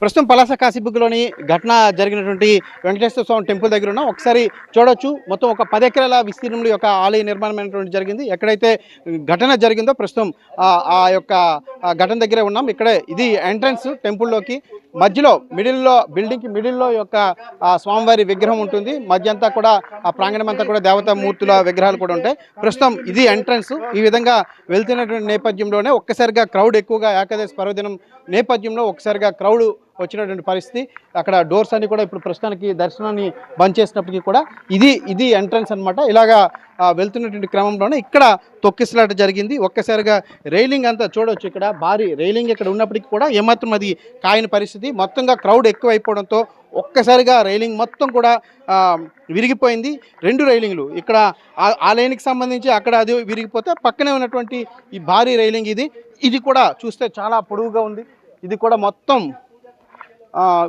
ప్రస్తుతం పలాస కాశీబుగ్లోని ఘటన జరిగినటువంటి వెంకటేశ్వర స్వామి టెంపుల్ దగ్గర ఉన్నాం. ఒకసారి చూడొచ్చు. మొత్తం ఒక పది ఎకరాల విస్తీర్ణంలో యొక్క ఆలయ నిర్మాణమైనటువంటి జరిగింది. ఎక్కడైతే ఘటన జరిగిందో ప్రస్తుతం ఆ- ఆ యొక్క ఘటన దగ్గరే ఉన్నాం. ఇక్కడే ఇది ఎంట్రన్స్ టెంపుల్లోకి. మధ్యలో మిడిల్లో బిల్డింగ్కి మిడిల్లో యొక్క స్వామివారి విగ్రహం ఉంటుంది. మధ్య అంతా కూడా ఆ ప్రాంగణం అంతా కూడా దేవతామూర్తుల విగ్రహాలు కూడా ఉంటాయి. ప్రస్తుతం ఇది ఎంట్రన్స్. ఈ విధంగా వెళ్తున్నటువంటి నేపథ్యంలోనే ఒక్కసారిగా క్రౌడ్ ఎక్కువగా ఏకాదశి పర్వదినం నేపథ్యంలో ఒక్కసారిగా క్రౌడ్ వచ్చినటువంటి పరిస్థితి. అక్కడ డోర్స్ అన్ని కూడా ఇప్పుడు ప్రస్తుతానికి దర్శనాన్ని బంద్ చేసినప్పటికీ కూడా ఇది ఇది ఎంట్రన్స్ అన్నమాట. ఇలాగా వెళ్తున్నటువంటి క్రమంలోనే ఇక్కడ తొక్కిసలాట జరిగింది. ఒక్కసారిగా రైలింగ్ అంతా చూడవచ్చు ఇక్కడ. భారీ రైలింగ్ ఇక్కడ ఉన్నప్పటికీ కూడా ఏమాత్రం అది కాయని పరిస్థితి. మొత్తంగా క్రౌడ్ ఎక్కువ అయిపోవడంతో ఒక్కసారిగా రైలింగ్ మొత్తం కూడా విరిగిపోయింది. రెండు రైలింగ్లు ఇక్కడ ఆ- లైన్కి సంబంధించి అక్కడ అది విరిగిపోతే పక్కనే ఉన్నటువంటి ఈ భారీ రైలింగ్ ఇది. ఇది కూడా చూస్తే చాలా పొడవుగా ఉంది. ఇది కూడా మొత్తం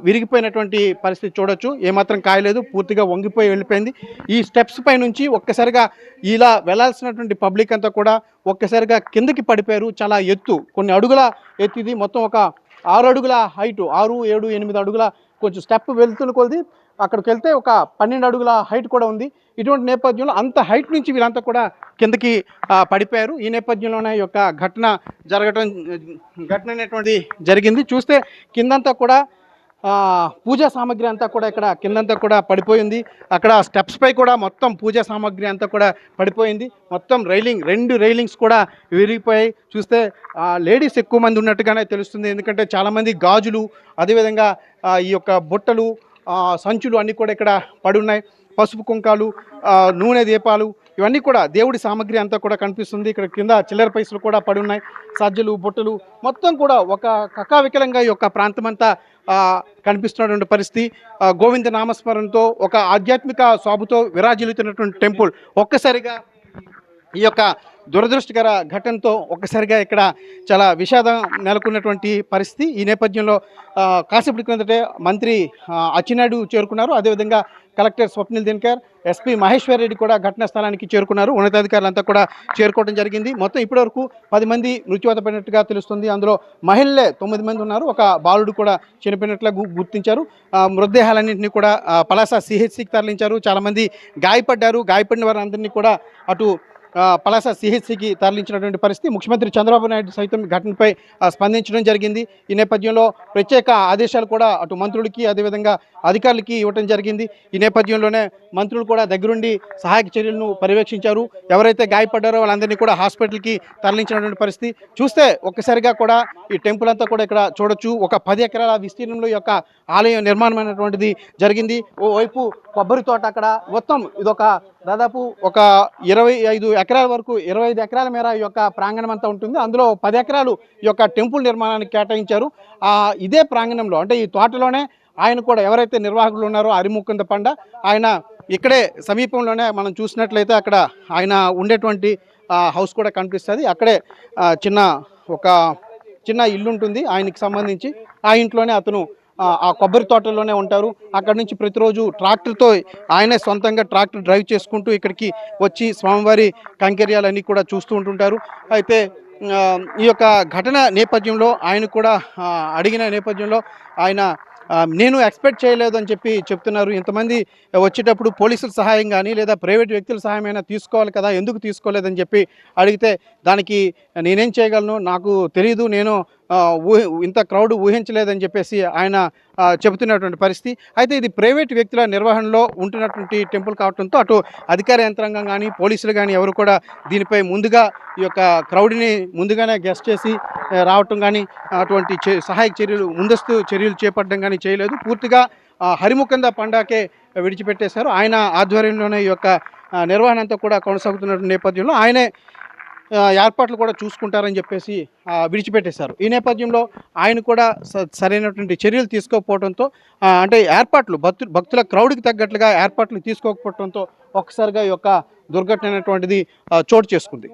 విరిగిపోయినటువంటి పరిస్థితి చూడొచ్చు. ఏమాత్రం కాయలేదు పూర్తిగా వంగిపోయి వెళ్ళిపోయింది. ఈ స్టెప్స్ పై నుంచి ఒక్కసారిగా ఇలా వెళ్ళాల్సినటువంటి పబ్లిక్ అంతా కూడా ఒక్కసారిగా కిందకి పడిపోయారు. చాలా ఎత్తు కొన్ని అడుగుల ఎత్తు ఇది. మొత్తం ఒక ఆరు అడుగుల హైట్ ఆరు ఏడు ఎనిమిది అడుగుల కొంచెం స్టెప్ వెళ్తున్న కొద్ది అక్కడికి వెళ్తే ఒక పన్నెండు అడుగుల హైట్ కూడా ఉంది. ఇటువంటి నేపథ్యంలో అంత హైట్ నుంచి వీళ్ళంతా కూడా కిందకి పడిపోయారు. ఈ నేపథ్యంలోనే ఈ యొక్క ఘటన జరగటం ఘటన అనేటువంటిది జరిగింది. చూస్తే కిందంతా కూడా పూజా సామాగ్రి అంతా కూడా ఇక్కడ కిందంతా కూడా పడిపోయింది. అక్కడ స్టెప్స్ పై కూడా మొత్తం పూజా సామాగ్రి అంతా కూడా పడిపోయింది. మొత్తం రైలింగ్ రెండు రైలింగ్స్ కూడా విరిగిపోయాయి. చూస్తే లేడీస్ ఎక్కువ మంది ఉన్నట్టుగానే తెలుస్తుంది. ఎందుకంటే చాలామంది గాజులు అదేవిధంగా ఈ యొక్క బుట్టలు సంచులు అన్నీ కూడా ఇక్కడ పడి ఉన్నాయి. పసుపు కుంకాలు నూనె దీపాలు ఇవన్నీ కూడా దేవుడి సామాగ్రి అంతా కూడా కనిపిస్తుంది. ఇక్కడ కింద చిల్లర పైసలు కూడా పడి ఉన్నాయి సజ్జలు బుట్టలు మొత్తం కూడా ఒక కకావికలంగా ఈ యొక్క ప్రాంతం అంతా కనిపిస్తున్నటువంటి పరిస్థితి. గోవింద నామస్మరణతో ఒక ఆధ్యాత్మిక సాబుతో విరాజిల్లుతున్నటువంటి టెంపుల్ ఒక్కసారిగా ఈ యొక్క దురదృష్టకర ఘటనతో ఒక్కసారిగా ఇక్కడ చాలా విషాదం నెలకొన్నటువంటి పరిస్థితి. ఈ నేపథ్యంలో కాసేపటి క్రిందటే మంత్రి అచ్చినాయుడు చేరుకున్నారు. అదేవిధంగా కలెక్టర్ స్వప్నిల్ దినకర్ ఎస్పీ మహేశ్వర్ రెడ్డి కూడా ఘటనా స్థలానికి చేరుకున్నారు. ఉన్నతాధికారులంతా కూడా చేరుకోవడం జరిగింది. మొత్తం ఇప్పటివరకు పది మంది మృత్యువాత పడినట్టుగా తెలుస్తుంది. అందులో మహిళలే తొమ్మిది మంది ఉన్నారు. ఒక బాలుడు కూడా చనిపోయినట్లుగా గు- గుర్తించారు. మృతదేహాలన్నింటినీ కూడా పలాస సిహెచ్సికి తరలించారు. చాలామంది గాయపడ్డారు. గాయపడిన వారందరినీ కూడా అటు పలాస సిహెచ్సికి తరలించినటువంటి పరిస్థితి. ముఖ్యమంత్రి చంద్రబాబు నాయుడు సైతం ఘటనపై స్పందించడం జరిగింది. ఈ నేపథ్యంలో ప్రత్యేక ఆదేశాలు కూడా అటు మంత్రులకి అదేవిధంగా అధికారులకి ఇవ్వడం జరిగింది. ఈ నేపథ్యంలోనే మంత్రులు కూడా దగ్గరుండి సహాయక చర్యలను పర్యవేక్షించారు. ఎవరైతే గాయపడ్డారో వాళ్ళందరినీ కూడా హాస్పిటల్కి తరలించినటువంటి పరిస్థితి. చూస్తే ఒక్కసారిగా కూడా ఈ టెంపుల్ అంతా కూడా ఇక్కడ చూడొచ్చు. ఒక పది ఎకరాల విస్తీర్ణంలో యొక్క ఆలయం నిర్మాణమైనటువంటిది జరిగింది. ఓవైపు కొబ్బరి తోట అక్కడ. మొత్తం ఇదొక దాదాపు ఒక ఇరవై ఐదు ఎకరాల వరకు ఇరవై ఐదు ఎకరాల మేర ఈ యొక్క ప్రాంగణం అంతా ఉంటుంది. అందులో పది ఎకరాలు ఈ యొక్క టెంపుల్ నిర్మాణానికి కేటాయించారు. ఇదే ప్రాంగణంలో అంటే ఈ తోటలోనే ఆయన కూడా ఎవరైతే నిర్వాహకులు ఉన్నారో అరిముకుంద పండ ఆయన ఇక్కడే సమీపంలోనే మనం చూసినట్లయితే అక్కడ ఆయన ఉండేటువంటి హౌస్ కూడా కనిపిస్తుంది. అక్కడే చిన్న ఒక చిన్న ఇల్లు ఉంటుంది ఆయనకి సంబంధించి ఆ ఇంట్లోనే అతను ఆ, కొబ్బరి తోటలోనే ఉంటారు. అక్కడ నుంచి ప్రతిరోజు ట్రాక్టర్తో ఆయనే సొంతంగా ట్రాక్టర్ డ్రైవ్ చేసుకుంటూ ఇక్కడికి వచ్చి స్వామివారి కంకర్యాలన్నీ కూడా చూస్తూ ఉంటుంటారు. అయితే ఈ యొక్క ఘటన నేపథ్యంలో ఆయన కూడా అడిగిన నేపథ్యంలో ఆయన నేను ఎక్స్పెక్ట్ చేయలేదని చెప్పి చెప్తున్నారు. ఇంతమంది వచ్చేటప్పుడు పోలీసుల సహాయం కానీ లేదా ప్రైవేట్ వ్యక్తుల సహాయం అయినా తీసుకోవాలి కదా ఎందుకు తీసుకోలేదని చెప్పి అడిగితే దానికి నేనేం చేయగలను? నాకు తెలియదు నేను ఇంత క్రౌడ్ ఊహించలేదని చెప్పేసి ఆయన చెబుతున్నటువంటి పరిస్థితి. అయితే ఇది ప్రైవేట్ వ్యక్తుల నిర్వహణలో ఉంటున్నటువంటి టెంపుల్ కావడంతో అటు అధికార యంత్రాంగం కానీ పోలీసులు కానీ ఎవరు కూడా దీనిపై ముందుగా ఈ యొక్క క్రౌడ్ని ముందుగానే గెస్ట్ చేసి రావటం కానీ అటువంటి చే- సహాయక చర్యలు ముందస్తు చర్యలు చేపట్టడం కానీ చేయలేదు. పూర్తిగా హరిముఖంద పండాకే విడిచిపెట్టేశారు. ఆయన ఆధ్వర్యంలోనే ఈ యొక్క నిర్వహణ అంతా కూడా కొనసాగుతున్న నేపథ్యంలో ఆయనే ఏర్పాట్లు కూడా చూసుకుంటారని చెప్పేసి విడిచిపెట్టేశారు. ఈ నేపథ్యంలో ఆయన కూడా స- సరైనటువంటి చర్యలు తీసుకోకపోవడంతో అంటే ఏర్పాట్లు భక్తు భక్తుల క్రౌడ్కి తగ్గట్లుగా ఏర్పాట్లు తీసుకోకపోవడంతో ఒక్కసారిగా ఈ యొక్క దుర్ఘటన అనేటువంటిది చోటు చేసుకుంది.